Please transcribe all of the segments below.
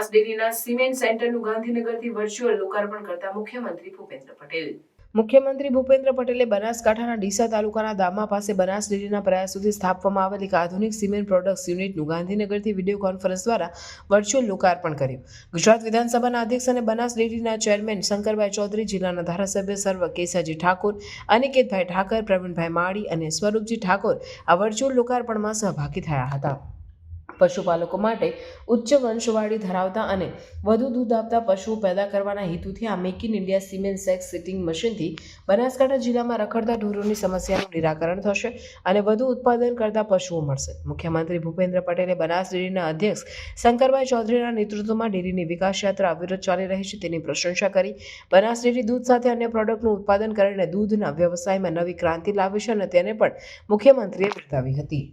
બનાસ ડેરીના સિમેન્ટ સેન્ટરનું ગાંધીનગરથી વર્ચ્યુઅલ લોકાર્પણ કરતા મુખ્યમંત્રી ભૂપેન્દ્ર પટેલ. મુખ્યમંત્રી ભૂપેન્દ્ર પટેલે બનાસકાંઠાના ડીસા તાલુકાના દામા પાસે બનાસ ડેરીના પ્રયાસોથી સ્થાપવામાં આવેલ એક આધુનિક સિમેન્ટ પ્રોડક્ટ્સ યુનિટનું ગાંધીનગરથી વીડિયો કોન્ફરન્સ દ્વારા વર્ચ્યુઅલ લોકાર્પણ કર્યું. ગુજરાત વિધાનસભાના અધ્યક્ષ અને બનાસ ડેરીના ચેરમેન શંકરભાઈ ચૌધરી, જિલ્લાના ધારાસભ્ય સર્વ કેસાજી ઠાકોર, અનિકેતભાઈ ઠાકર, પ્રવીણભાઈ માળી અને સ્વરૂપજી ઠાકોર આ વર્ચ્યુઅલ લોકાર્પણમાં સહભાગી થયા હતા. પશુપાલકો માટે ઉચ્ચ વંશવાળી ધરાવતા અને વધુ દૂધ આપતા પશુઓ પેદા કરવાના હેતુથી આ make in India cement sacks stitching મશીનથી Banaskantha જિલ્લામાં રખડતા ઢોરોની સમસ્યાનું નિરાકરણ થશે અને વધુ ઉત્પાદન કરતા પશુઓ મળશે. મુખ્યમંત્રી ભૂપેન્દ્ર પટેલે બનાસ ડેરીના અધ્યક્ષ શંકરભાઈ ચૌધરીના નેતૃત્વમાં ડેરીની વિકાસ યાત્રા અવિરત ચાલી રહી છે તેની પ્રશંસા કરી. બનાસ ડેરી દૂધ સાથે અન્ય પ્રોડક્ટનું ઉત્પાદન કરીને દૂધના વ્યવસાયમાં નવી ક્રાંતિ લાવી છે અને તેને પણ મુખ્યમંત્રીએ બિરદાવી હતી.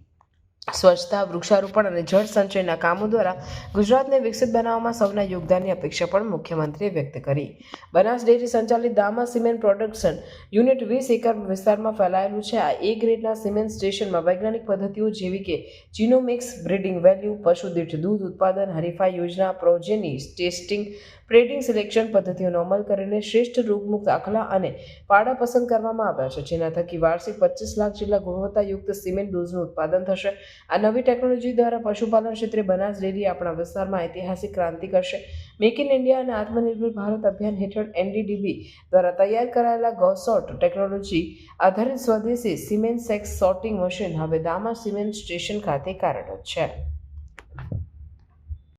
સ્વચ્છતા, વૃક્ષારોપણ અને જળ સંચયના કામો દ્વારા ગુજરાતને વિકસિત બનાવવામાં સૌના યોગદાનની અપેક્ષા પણ મુખ્યમંત્રીએ વ્યક્ત કરી. બનાસ ડેરી સંચાલિત દામા સિમેન્ટ પ્રોડક્શન યુનિટ વીસ એકર વિસ્તારમાં ફેલાયેલું છે. આ એ ગ્રેડના સિમેન્ટ સ્ટેશનમાં વૈજ્ઞાનિક પદ્ધતિઓ જેવી કે જીનોમિક્સ, બ્રીડિંગ વેલ્યુ, પશુ દીઠ દૂધ ઉત્પાદન, હરીફાઈ યોજના, પ્રોજેની ટેસ્ટિંગ બ્રીડિંગ સિલેક્શન પદ્ધતિઓનો અમલ કરીને શ્રેષ્ઠ રોગમુક્ત આખલા અને પાડા પસંદ કરવામાં આવ્યા છે. જેના થકી વાર્ષિક પચીસ લાખ જેટલા ગુણવત્તાયુક્ત સિમેન્ટ ડોઝનું ઉત્પાદન થશે. આ નવી ટેકનોલોજી દ્વારા પશુપાલન ક્ષેત્રે બનાસ ડેરી આપણા વિસ્તારમાં ઐતિહાસિક ક્રાંતિ કરશે. મેક ઇન ઇન્ડિયા અને આત્મનિર્ભર ભારત અભિયાન હેઠળ એનડીડીબી દ્વારા તૈયાર કરાયેલા ગોસોટ ટેકનોલોજી આધારિત સ્વદેશી સિમેન્ટ સેક્સ સોર્ટિંગ મશીન હવે દામા સિમેન્ટ સ્ટેશન ખાતે કાર્યરત છે.